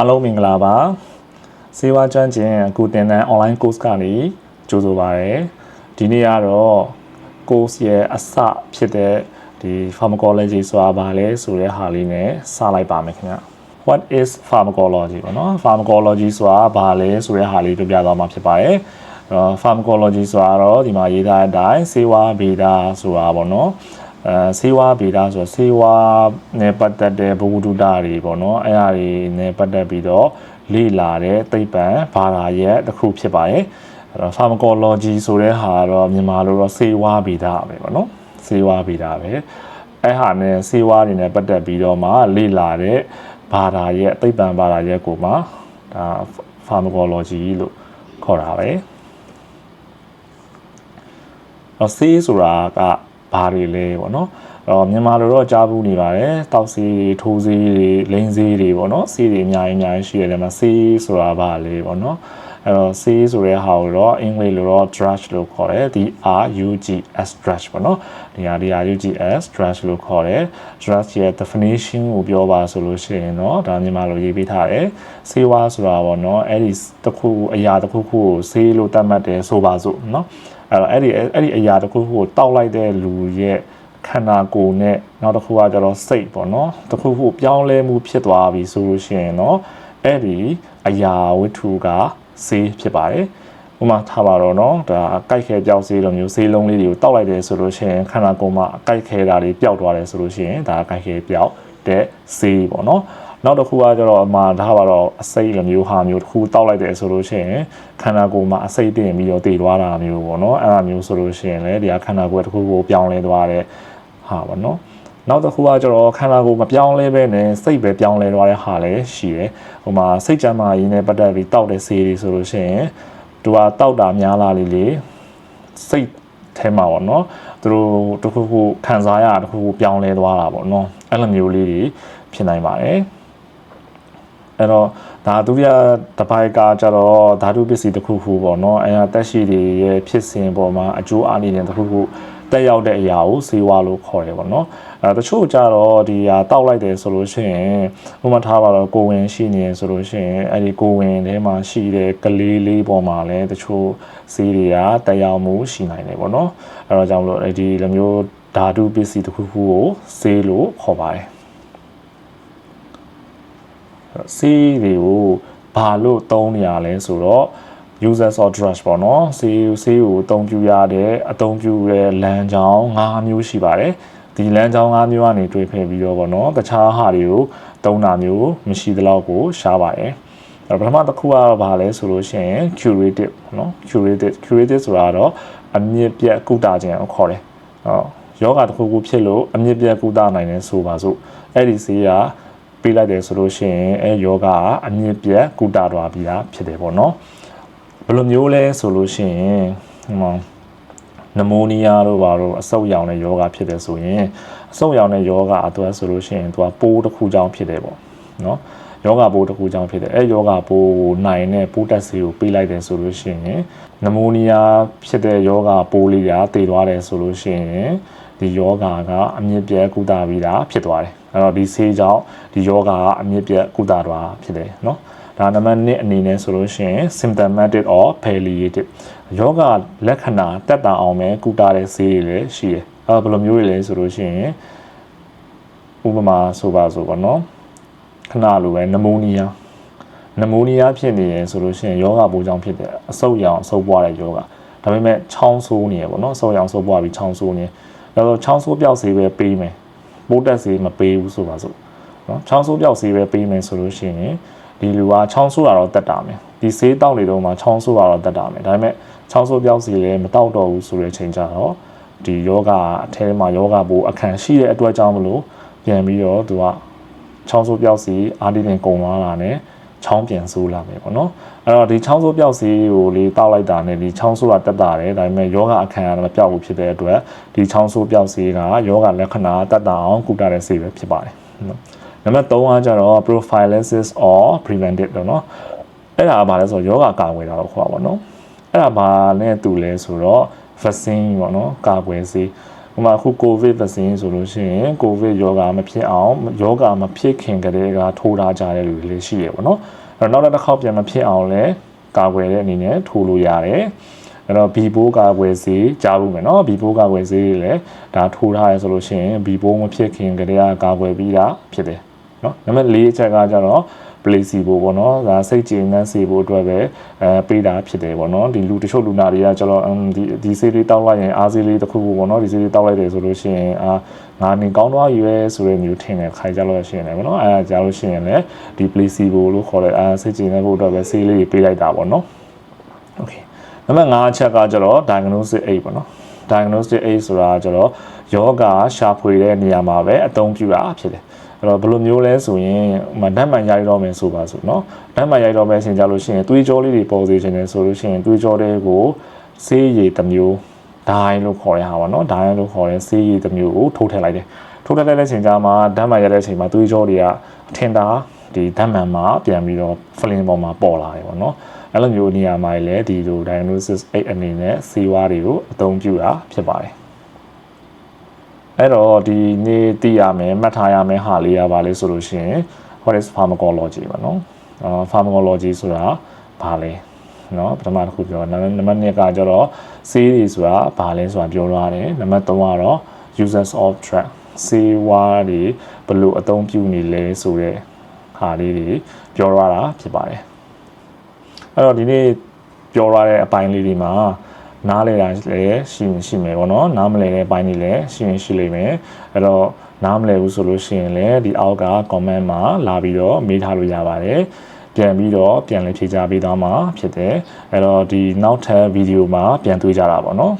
အားလုံးမင်္ဂလာပါစေဝါကျွမ်းကျင်အခုသင်တန်း online course ကနေကြိုဆိုပါရစေဒီနေ့ကတော့ course ရဲ့အစဖြစ်တဲ့ဒီ pharmacology ဆိုတာဘာလဲဆိုတဲ့ဟာလေးနဲ့စလိုက်ပါမယ်ခင်ဗျ what is pharmacology ပေါ့နော် pharmacology ဆိုတာဘာလဲဆိုတဲ့ဟာလေးပြပြသွားမှာဖြစ်ပါတယ်အဲ့တော့ pharmacology ဆိုတာတော့ဒီမှာရေးထားတဲ့အတိုင်းစေဝါဗေဒဆိုတာပေါ့နော် အဲဆေးဝါးဗေဒဆိုတော့ဆေးဝါးနဲ့ပတ်သက်တဲ့ဘဝတုဒ္ဒတွေပေါ့နော်အဲ့အရာတွေနဲ့ပတ်သက်ပြီးတော့လေ့လာတဲ့သိပ္ပံဘာသာရဲ့တစ်ခုဖြစ်ပါတယ်အဲ့တော့ pharmacology ဆိုတဲ့ဟာကတော့မြန်မာလိုတော့ဆေးဝါးဗေဒပဲပေါ့နော်ဆေးဝါးဗေဒပဲအဲ့ဟာနဲ့ဆေးဝါးတွေနဲ့ပတ်သက်ပြီးတော့မှလေ့လာတဲ့ဘာသာရဲ့သိပ္ပံဘာသာရဲ့ကိုမှဒါ pharmacology လို့ခေါ်တာပဲတော့ဆေးဆိုတာက ဘာတွေလဲပေါ့နော်အဲ့တော့မြန်မာလိုတော့ကြားဘူးနေပါတယ်တောက်ဆေးတွေထိုးဆေးတွေလိန်ဆေးတွေပေါ့နော်ဆေးတွေအများကြီးအများကြီးရှိရတယ်မှာဆေးဆိုတာဘာလဲပေါ့နော် အဲ့တော့ဆေးဆိုတဲ့ဟာကိုတော့အင်္ဂလိပ်လိုတော့ drug လို့ခေါ်တယ်ဒီ R U G S drug ပေါ့နော်ဒီဟာဒီ R U G S drug လို့ခေါ်တယ် drug ရဲ့ definition ကိုပြောပါဆိုလို့ရှိရင်တော့ဒါမြန်မာလိုရေးပေးထားတယ်ဆေးဝါးဆိုတာပေါ့နော်အဲ့ဒီတစ်ခုအရာတစ်ခုခုကိုဆေးလို့သတ်မှတ်တယ်ဆိုပါစို့နော်အဲ့တော့အဲ့ဒီအဲ့ဒီအရာတစ်ခုခုကိုတောက်လိုက်တဲ့လူရဲ့ခန္ဓာကိုယ်နဲ့နောက်တစ်ခုကကျတော့စိတ်ပေါ့နော်တစ်ခုခုပြောင်းလဲမှုဖြစ်သွားပြီဆိုလို့ရှိရင်တော့အဲ့ဒီအရာဝတ္ထုက ဆေးဖြစ်ပါတယ်ဥမာထားပါတော့เนาะဒါကြိုက်ခဲပြောက်ဆေးလိုမျိုးဆေးလုံးလေးတွေကိုတောက်လိုက်တယ်ဆိုလို့ရှိရင်ခန္ဓာကိုယ်မှာကြိုက်ခဲတာတွေပျောက်သွားတယ်ဆိုလို့ရှိရင်ဒါကြိုက်ခဲပျောက်တဲ့ဆေးပေါ့เนาะနောက်တစ်ခုကကျတော့အမှဒါပါတော့အစိတ်လိုမျိုးဟာမျိုးတစ်ခုတောက်လိုက်တယ်ဆိုလို့ရှိရင်ခန္ဓာကိုယ်မှာအစိတ်တင်ပြီးတော့တည်သွားတာမျိုးပေါ့เนาะအဲ့ဒါမျိုးဆိုလို့ရှိရင်လည်းဒီကခန္ဓာကိုယ်တစ်ခုကိုပြောင်းလဲသွားတဲ့ဟာပေါ့เนาะ နောက်တစ်ခုကကျတော့ခန္ဓာကိုယ်မပြောင်းလဲပဲနဲ့စိတ်ပဲပြောင်းလဲသွားတဲ့ဟာလည်းရှိတယ်။ဟိုမှာစိတ်ကြမ်းမာရင်းနဲ့ပတ်သက်ပြီးတောက်တဲ့ဆေးတွေဆိုလို့ရှိရင်သူကတောက်တာများလာလေလေစိတ်ထဲမှာပေါ့နော်သူတို့တခုခုခံစားရတခုခုပြောင်းလဲသွားတာပေါ့နော်အဲ့လိုမျိုးလေးတွေဖြစ်နိုင်ပါတယ်အဲ့တော့ဒါဒုတိယတစ်ပိုင်းကကြတော့ဓာတုပစ္စည်းတစ်ခုခုပေါ့နော်အဲတက်ရှိတွေရဲ့ဖြစ်စဉ်ပေါ်မှာအကျိုးအားနေတဲ့တစ်ခုခု တက်ရောက်တဲ့အရာကိုစေဝါလို့ခေါ်တယ်ပေါ့နော်အဲတချို့ကြတော့ဒီဟာတောက်လိုက်တယ်ဆိုလို့ရှိရင်ဥပမာထားပါတော့ကိုဝင်ရှိနေဆိုလို့ရှိရင်အဲ့ဒီကိုဝင်ထဲမှာရှိတဲ့ကလေးလေးပေါ်မှာလည်းတချို့စေးတွေကတက်ရောက်မှုရှိနိုင်တယ်ပေါ့နော်အဲတော့ကြောင့်မလို့ဒီလိုမျိုးဓာတုပစ္စည်းတစ်ခုခုကိုစေးလို့ခေါ်ပါတယ်ဆေးတွေကိုဘာလို့သုံးနေရလဲဆိုတော့ users of drugs ပေါ့နော်ဆေးဆေးကိုအသုံးပြုရတဲ့အသုံးပြုတဲ့လမ်းကြောင်း၅မျိုးရှိပါတယ်ဒီလမ်းကြောင်း၅မျိုးကနေတွေ့ဖယ်ပြီးတော့ပေါ့နော်တခြားဟာတွေကိုသုံးတာမျိုးမရှိသလောက်ကိုရှားပါတယ်အဲ့ပထမတစ်ခုကတော့ဗာလဲဆိုလို့ရှိရင် curative နော် curative curative ဆိုတာတော့အမြင့်ပြတ်ကုသခြင်းကိုခေါ်တယ်ဟောယောဂတစ်ခုခုဖြစ်လို့အမြင့်ပြတ်ကုသနိုင်တယ်ဆိုပါစို့အဲ့ဒီဆေးကပေးလိုက်တယ်ဆိုလို့ရှိရင်အဲယောဂကအမြင့်ပြတ်ကုသသွားပြီးတာဖြစ်တယ်ပေါ့နော်ဘ ယ်လိုမျိုးလဲဆိုလို့ရှိရင်ဟိုမှာနမိုနီးယားတို့ဘာလို့အဆုတ်ရောင်တဲ့ယောဂဖြစ်တယ်ဆိုရင်အဆုတ်ရောင်တဲ့ယောဂအတွက်ဆိုလို့ရှိရင်သူကပိုးတစ်ခုကြောင့်ဖြစ်တယ်ပေါ့နော်ယောဂပိုးတစ်ခုကြောင့်ဖြစ်တယ်အဲယောဂပိုးကိုနိုင်တဲ့ပိုးတက်ဆီကိုပေးလိုက်တယ်ဆိုလို့ရှိရင်နမိုနီးယားဖြစ်တဲ့ယောဂပိုးလေးကတည်သွားတယ်ဆိုလို့ရှိရင်ဒီယောဂကအမြင့်ပြဲကုသပြီးတာဖြစ်သွားတယ်အဲ့တော့ဒီဆေးကြောင့်ဒီယောဂကအမြင့်ပြဲကုသသွားဖြစ်တယ်နော် ဒါနံပါတ်1အနေနဲ့ဆိုလို့ရှိရင် symptomatic or palliative ယောဂလက္ခဏာတက်တာအောင်ပဲကုသတဲ့ဆေးတွေလည်းရှိတယ်အဲဘယ်လိုမျိုးတွေလဲဆိုလို့ရှိရင်ဥပမာဆိုပါဆိုပေါ့နော်ခဏလိုပဲနမိုနီးယားနမိုနီးယားဖြစ်နေရဆိုလို့ရှိရင်ယောဂပိုးကြောင့်ဖြစ်တဲ့အဆုတ်ရောင်အဆုတ်ပွားတဲ့ယောဂဒါပေမဲ့ချောင်းဆိုးနေရပေါ့နော်အဆုတ်ရောင်အဆုတ်ပွားပြီးချောင်းဆိုးနေအဲတော့ချောင်းဆိုးပြောက်ဆေးပဲပေးမယ်ပိုးတက်ဆေးမပေးဘူးဆိုပါစို့နော်ချောင်းဆိုးပြောက်ဆေးပဲပေးမယ်ဆိုလို့ရှိရင် ဒီလူကချောင်းဆိုးတာတော့တက်တာမယ်ဒီဆေးတောက်နေတော့မှချောင်းဆိုးတာတော့တက်တာမယ်ဒါပေမဲ့ချောင်းဆိုးပြောက်စီလည်းမတောက်တော့ဘူးဆိုတဲ့အချိန်ကျတော့ဒီယောဂအထဲမှာယောဂဘိုးအခန့်ရှိတဲ့အတွက်ကြောင့်မလို့ပြန်ပြီးတော့သူကချောင်းဆိုးပြောက်စီအာဒီတင်ကုံသွားတာနဲ့ချောင်းပြန်ဆိုးလာမယ်ပေါ့နော်အဲ့တော့ဒီချောင်းဆိုးပြောက်စီကိုလေးတောက်လိုက်တာနဲ့ဒီချောင်းဆိုးကတက်တာတယ်ဒါပေမဲ့ယောဂအခန့်ကတော့မပြောက်ဘူးဖြစ်တဲ့အတွက်ဒီချောင်းဆိုးပြောက်စီကယောဂလက္ခဏာတက်တာအောင်ကုသတဲ့ဆေးပဲဖြစ်ပါတယ်နော် နံပါတ်3ကကြတော့ prophylaxis or preventive ပေါ့နော်အဲ့ဒါကဘာလဲဆိုတော့ယောဂကာကွယ်တာကိုခေါ်ပါပေါ့နော်အဲ့ဒါဘာနဲ့တူလဲဆိုတော့ vaccine ပေါ့နော်ကာကွယ်ဆေးဟိုမှာအခု covid vaccine ဆိုလို့ရှိရင် covid ယောဂါမဖြစ်အောင်ယောဂါမဖြစ်ခင်ကတည်းကထိုးထားကြတဲ့လူတွေလည်းရှိရပေါ့နော်အဲ့တော့နောက်တစ်ခေါက်ပြန်မဖြစ်အောင်လည်းကာကွယ်တဲ့အနေနဲ့ထိုးလို့ရတယ်အဲ့တော့ B4 ကာကွယ်ဆေးကြားဖို့မယ်နော် B4 ကာကွယ်ဆေးတွေလည်းဒါထိုးထားရဆိုလို့ရှိရင် B4 မဖြစ်ခင်ကတည်းကကာကွယ်ပြီးတာဖြစ်တယ် နော်နံပါတ်၄အချက်ကကြတော့ placebo ပေါ့နော်ဒါစိတ်ကြည်နန်းစေဖို့အတွက်ပဲအဲပေးတာဖြစ်တယ်ပေါ့နော်ဒီလူတချို့လူနာတွေကကျတော့ဒီဒီဆေးလေးတောက်လိုက်ရင်အားဆေးလေးတစ်ခုခုပေါ့နော်ဒီဆေးလေးတောက်လိုက်တယ်ဆိုလို့ရှိရင်အာငါနေကောင်းသွားရွယ်ဆိုတဲ့မျိုးထင်တယ်ခိုင်ကြလို့ရှိရင်လည်းပေါ့နော်အဲကြာလို့ရှိရင်လည်းဒီ placebo လို့ခေါ်တဲ့အာစိတ်ကြည်နန်းဖို့အတွက်ပဲဆေးလေးတွေပေးလိုက်တာပေါ့နော် okay နံပါတ်5အချက်ကကျတော့ diagnosis aid ပေါ့နော် diagnostic aid ဆိုတာကျတော့ယောဂရှာဖွေတဲ့နေရာမှာပဲအသုံးပြုတာဖြစ်တယ် အဲ့တော့ဘယ်လိုမျိုးလဲဆိုရင်မဓာတ်မှန်ရိုက်တော့မယ်ဆိုပါဆိုเนาะဓာတ်မှန်ရိုက်တော့မယ်ဆင်ကြလို့ရှိရင်သွေးကြောလေးတွေပေါ်စေခြင်းနဲ့ဆိုလို့ရှိရင်သွေးကြောတွေကိုဆေးရည်တစ်မျိုးဒိုင်းလို့ခေါ်ရတာပါเนาะဒိုင်းလို့ခေါ်တဲ့ဆေးရည်တစ်မျိုးကိုထိုးထည့်လိုက်တယ်ထိုးထည့်လိုက်တဲ့အချိန်ကျမှဓာတ်မှန်ရိုက်တဲ့အချိန်မှာသွေးကြောတွေကအထင်သာဒီဓာတ်မှန်မှာပြန်ပြီးတော့ flame ပေါ်မှာပေါ်လာတယ်ပေါ့เนาะအဲ့လိုမျိုးနေရာမှာလည်းဒီလို diagnosis aid အနေနဲ့ဆေးဝါးတွေကိုအသုံးပြုတာဖြစ်ပါတယ် အဲ့တော့ဒီနေ့သိရမယ်မှတ်ထားရမယ်ဟာလေးရပါလဲဆိုလို့ရှိရင် what is pharmacology ပါနော်အာ pharmacology ဆိုတာဘာလဲနော်ပထမတစ်ခုပြောနံပါတ်2ကကျတော့ဆေးတွေဆိုတာဘာလဲဆိုတာပြောရတယ်နံပါတ်3ကတော့ users of drug ဆေးဝါးတွေဘယ်လိုအသုံးပြုနေလဲဆိုတဲ့ဟာလေးတွေပြောရတာဖြစ်ပါတယ်အဲ့တော့ဒီနေ့ပြောရတဲ့အပိုင်းလေးတွေမှာ နားလေတာလည်းရှိရင်ရှိမယ်ပေါ့နော်နားမလဲတဲ့အပိုင်းတွေလည်းရှိရင်ရှိလိမ့်မယ်အဲ့တော့နားမလဲဘူးဆိုလို့ရှိရင်လည်းဒီအောက်က comment မှာလာပြီးတော့မေးထားလို့ရပါတယ်ပြန်ပြီးတော့ပြန်လည်ဖြေကြားပေးသွားမှာဖြစ်တယ်အဲ့တော့ဒီနောက်ထပ်ဗီဒီယိုမှာပြန်တွေ့ကြတာပေါ့နော်